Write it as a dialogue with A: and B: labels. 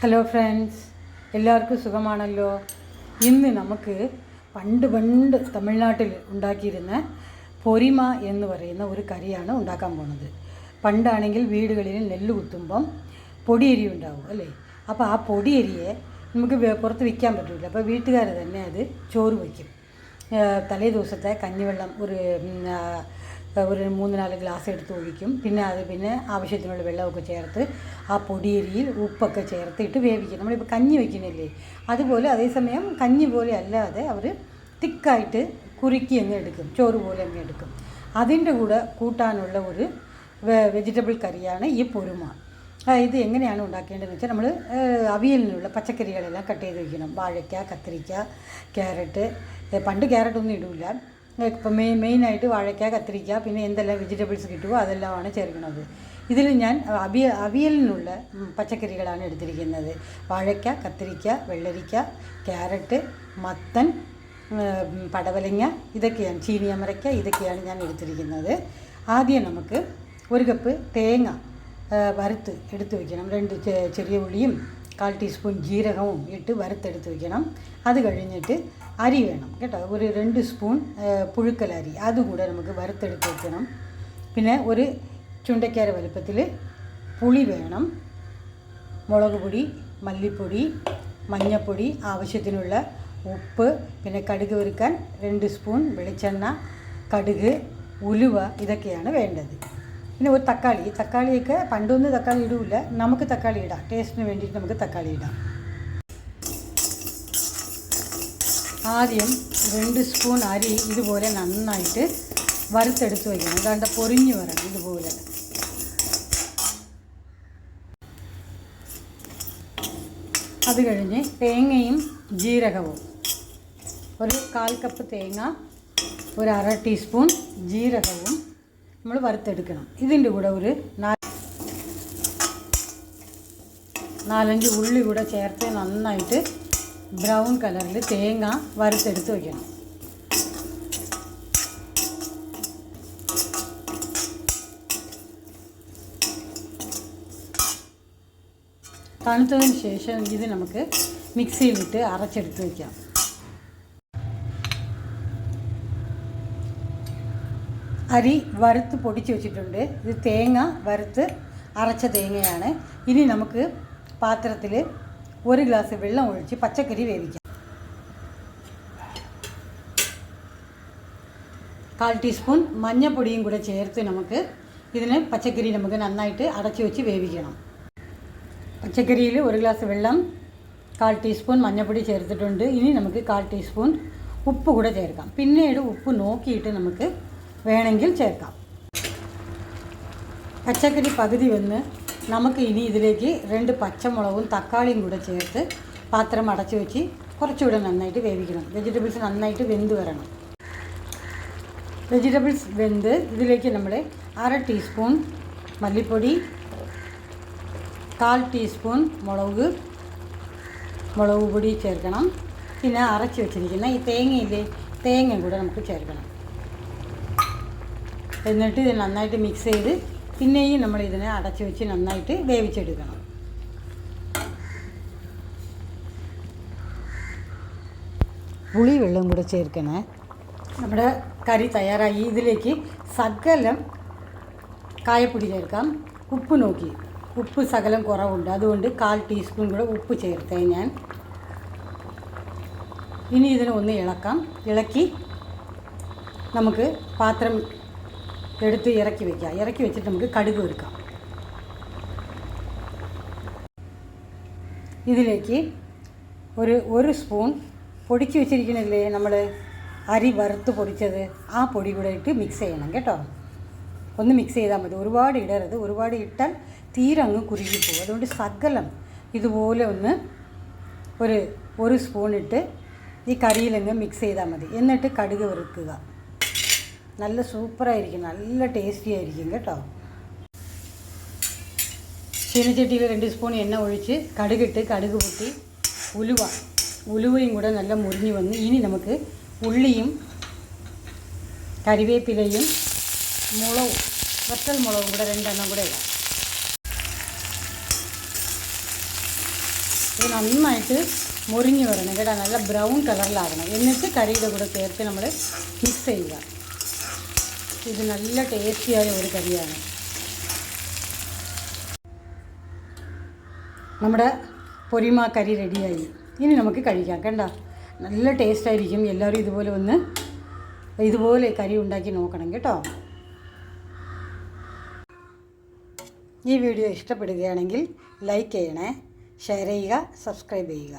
A: Hello friends എല്ലാവർക്കും സുഖമാണല്ലോ ഇന്ന് നമുക്ക് പണ്ട് പണ്ട് തമിഴ്നാട്ടിൽ ഉണ്ടാക്കിയിരുന്ന പൊരിമ എന്ന് പറയുന്ന ഒരു കറിയാണ് ഉണ്ടാക്കാൻ പോണത് പണ്ടാണെങ്കിൽ വീടുകളിൽ നെല്ല് കുത്തുമ്പം പൊടിയരി ഉണ്ടാവും അല്ലേ അപ്പോൾ ആ പൊടിയരിയെ നമുക്ക് വേ- പുറത്ത് വിൽക്കാൻ പറ്റില്ല അപ്പോൾ വീട്ടുകാർ തന്നെ അത് ചോറ് വയ്ക്കും ഏഹ് തലേ ദിവസത്തെ കഞ്ഞിവെള്ളം ഒരു ഉം, ആ, ഒരു മൂന്ന് നാല് ഗ്ലാസ് എടുത്ത് ഒഴിക്കും. പിന്നെ അത് പിന്നെ ആവശ്യത്തിനുള്ള വെള്ളമൊക്കെ ചേർത്ത് ആ പൊടിയരിയിൽ ഉപ്പൊക്കെ ചേർത്തിട്ട് വേവിക്കും. നമ്മളിപ്പോൾ കഞ്ഞി വയ്ക്കുന്നില്ലേ അതുപോലെ അതേസമയം കഞ്ഞി പോലെ അല്ലാതെ അവർ തിക്കായിട്ട് കുറുക്കി അങ്ങ് എടുക്കും. ചോറ് പോലെ അങ്ങ് എടുക്കും. അതിന്റെ കൂടെ കൂട്ടാനുള്ള ഒരു വെജിറ്റബിൾ കറിയാണ് ഈ പൊരുമ. ഇത് എങ്ങനെയാണ് ഉണ്ടാക്കേണ്ടതെന്ന് വെച്ചാൽ നമ്മൾ അവിയലിനുള്ള പച്ചക്കറികളെല്ലാം കട്ട് ചെയ്ത് വയ്ക്കണം വാഴയ്ക്ക കത്തിരിക്ക ക്യാരറ്റ്. പണ്ട് ക്യാരറ്റ് ഒന്നും ഇടില്ല ഇപ്പം മെയിൻ മെയിനായിട്ട് വാഴയ്ക്ക കത്തിരിക്ക പിന്നെ എന്തെല്ലാം വെജിറ്റബിൾസ് കിട്ടുമോ അതെല്ലാമാണ് ചേർക്കുന്നത്. ഇതിൽ ഞാൻ അവിയ അവിയലിനുള്ള പച്ചക്കറികളാണ് എടുത്തിരിക്കുന്നത്. വാഴയ്ക്ക കത്തിരിക്ക വെള്ളരിക്ക ക്യാരറ്റ് മത്തൻ പടവലങ്ങ ഇതൊക്കെയാണ് ചീനിയമരയ്ക്ക ഇതൊക്കെയാണ് ഞാൻ എടുത്തിരിക്കുന്നത്. ആദ്യം നമുക്ക് ഒരു കപ്പ് തേങ്ങ വറുത്ത് എടുത്ത് വയ്ക്കണം രണ്ട് ചെറിയ ഉള്ളിയും കാൽ ടീസ്പൂൺ ജീരകവും ഇട്ട് വറുത്തെടുത്ത് വയ്ക്കണം അത് കഴിഞ്ഞിട്ട് അരി വേണം കേട്ടോ ഒരു രണ്ട് സ്പൂൺ ആ, പുഴുക്കലരി അതും കൂടെ നമുക്ക് വറുത്തെടുത്ത് വയ്ക്കണം പിന്നെ ഒരു ചുണ്ടക്കാര വലുപ്പത്തിൽ പുളി വേണം മുളക് പൊടി മല്ലിപ്പൊടി മഞ്ഞൾപ്പൊടി ആവശ്യത്തിനുള്ള ഉപ്പ് പിന്നെ കടുക് വറുക്കാൻ രണ്ട് സ്പൂൺ വെളിച്ചെണ്ണ കടുക് ഉലുവ ഇതൊക്കെയാണ് വേണ്ടത്. പിന്നെ ഒരു തക്കാളി. ഈ തക്കാളിയൊക്കെ പണ്ടൊന്നും തക്കാളി ഇടൂല്ല നമുക്ക് തക്കാളി ഇടാം. ടേസ്റ്റിന് വേണ്ടിയിട്ട് നമുക്ക് തക്കാളി ഇടാം. ആദ്യം രണ്ട് സ്പൂൺ അരി ഇതുപോലെ നന്നായിട്ട് വറുത്തെടുത്ത് വയ്ക്കണം അതാണ്ട് പൊരിഞ്ഞ് വരണം ഇതുപോലെ. അത് കഴിഞ്ഞ് തേങ്ങയും ജീരകവും. ഒരു കാൽ കപ്പ് തേങ്ങ ഒരു അര ടീസ്പൂൺ ജീരകവും നമ്മൾ വറുത്തെടുക്കണം. ഇതിന്റെ കൂടെ ഒരു നാല് നാലഞ്ച് ഉള്ളി കൂടെ ചേർത്ത് നന്നായിട്ട് ബ്രൗൺ കളറിൽ തേങ്ങ വറുത്തെടുത്ത് വയ്ക്കണം. തണുത്തതിന് ശേഷം ഇത് നമുക്ക് മിക്സിയിലിട്ട് അരച്ചെടുത്ത് വയ്ക്കാം. അരി വറുത്ത് പൊടിച്ച് വെച്ചിട്ടുണ്ട്. ഇത് തേങ്ങ വറുത്ത് അരച്ച തേങ്ങയാണ്. ഇനി നമുക്ക് പാത്രത്തിൽ ഒരു ഗ്ലാസ് വെള്ളം ഒഴിച്ച് പച്ചക്കറി വേവിക്കാം. കാൽ ടീസ്പൂൺ മഞ്ഞൾപ്പൊടിയും കൂടെ ചേർത്ത് നമുക്ക് ഇതിന് പച്ചക്കറി നമുക്ക് നന്നായിട്ട് അടച്ചു വെച്ച് വേവിക്കണം. പച്ചക്കറിയിൽ ഒരു ഗ്ലാസ് വെള്ളം കാൽ ടീസ്പൂൺ മഞ്ഞൾപ്പൊടി ചേർത്തിട്ടുണ്ട്. ഇനി നമുക്ക് കാൽ ടീസ്പൂൺ ഉപ്പ് കൂടെ ചേർക്കാം. പിന്നീട് ഉപ്പ് നോക്കിയിട്ട് നമുക്ക് വേണമെങ്കിൽ ചേർക്കാം. പച്ചക്കറി പകുതി വന്ന് നമുക്ക് ഇനി ഇതിലേക്ക് രണ്ട് പച്ചമുളകും തക്കാളിയും കൂടെ ചേർത്ത് പാത്രം അടച്ചു വെച്ച് കുറച്ചുകൂടെ നന്നായിട്ട് വേവിക്കണം. വെജിറ്റബിൾസ് നന്നായിട്ട് വെന്ത് വരണം. വെജിറ്റബിൾസ് വെന്ത് ഇതിലേക്ക് നമ്മൾ അര ടീസ്പൂൺ മല്ലിപ്പൊടി കാൽ ടീസ്പൂൺ മുളക് മുളക് പൊടി ചേർക്കണം. പിന്നെ അരച്ച് വെച്ചിരിക്കുന്ന ഈ തേങ്ങയില്ലേ തേങ്ങയും കൂടെ നമുക്ക് ചേർക്കണം. എന്നിട്ട് ഇത് നന്നായിട്ട് മിക്സ് ചെയ്ത് പിന്നെയും നമ്മൾ ഇതിനെ അടച്ചു വെച്ച് നന്നായിട്ട് വേവിച്ചെടുക്കണം. പുളി വെള്ളം കൂടെ ചേർക്കണേ. നമ്മുടെ കറി തയ്യാറായി. ഇതിലേക്ക് സകലം കായപ്പൊടി ചേർക്കാം. ഉപ്പ് നോക്കി. ഉപ്പ് സകലം കുറവുണ്ട്. അതുകൊണ്ട് കാൽ ടീസ്പൂൺ കൂടെ ഉപ്പ് ചേർത്തേ ഞാൻ. ഇനി ഇതിനെ ഒന്ന് ഇളക്കാം. ഇളക്കി നമുക്ക് പാത്രം എടുത്ത് ഇറക്കി വെക്കുക. ഇറക്കി വെച്ചിട്ട് നമുക്ക് കടുക് ഒരുക്കാം ഇതിലേക്ക് ഒരു ഒരു സ്പൂൺ പൊടിച്ച് വെച്ചിരിക്കണില്ലേ നമ്മൾ അരി വറുത്ത് പൊടിച്ചത് ആ പൊടി കൂടെ ഇട്ട് മിക്സ് ചെയ്യണം കേട്ടോ. ഒന്ന് മിക്സ് ചെയ്താൽ മതി. ഒരുപാട് ഇടരുത്. ഒരുപാട് ഇട്ടാൽ തീരെ അങ്ങ് കുരുകിപ്പോകും അതുകൊണ്ട് സകലം ഇതുപോലെ ഒന്ന് ഒരു ഒരു സ്പൂൺ ഇട്ട് ഈ കറിയിലങ്ങ് മിക്സ് ചെയ്താൽ മതി. എന്നിട്ട് കടുക് വറുക്കുക. നല്ല സൂപ്പറായിരിക്കും നല്ല ടേസ്റ്റി ആയിരിക്കും കേട്ടോ. ചീനച്ചട്ടിയിൽ രണ്ട് സ്പൂൺ എണ്ണ ഒഴിച്ച് കടുകിട്ട് കടുക് പൊട്ടി ഉലുവ ഉലുവയും കൂടെ നല്ല മുറിഞ്ഞ് വന്ന് ഇനി നമുക്ക് ഉള്ളിയും കരിവേപ്പിലയും മുളകും വറ്റൽ മുളകും കൂടെ രണ്ടെണ്ണം കൂടെ ഇടാം. ഇത് നന്നായിട്ട് മുറിഞ്ഞു വരണം കേട്ടോ നല്ല ബ്രൗൺ കളറിലാകണം എന്നിട്ട് കറിയുടെ കൂടെ ചേർത്ത് നമ്മൾ മിക്സ് ചെയ്യുക. ഇത് നല്ല ടേസ്റ്റിയായ ഒരു കറിയാണ്. നമ്മുടെ പൊരിമാ കറി റെഡിയായി. ഇനി നമുക്ക് കഴിക്കാം കണ്ട? നല്ല ടേസ്റ്റ് ആയിരിക്കും. എല്ലാവരും ഇതുപോലെ ഒന്ന് ഇതുപോലെ കറി ഉണ്ടാക്കി നോക്കണം കേട്ടോ? ഈ വീഡിയോ ഇഷ്ടപ്പെടുകയാണെങ്കിൽ ലൈക്ക് ചെയ്യണേ ഷെയർ ചെയ്യുക സബ്സ്ക്രൈബ് ചെയ്യുക.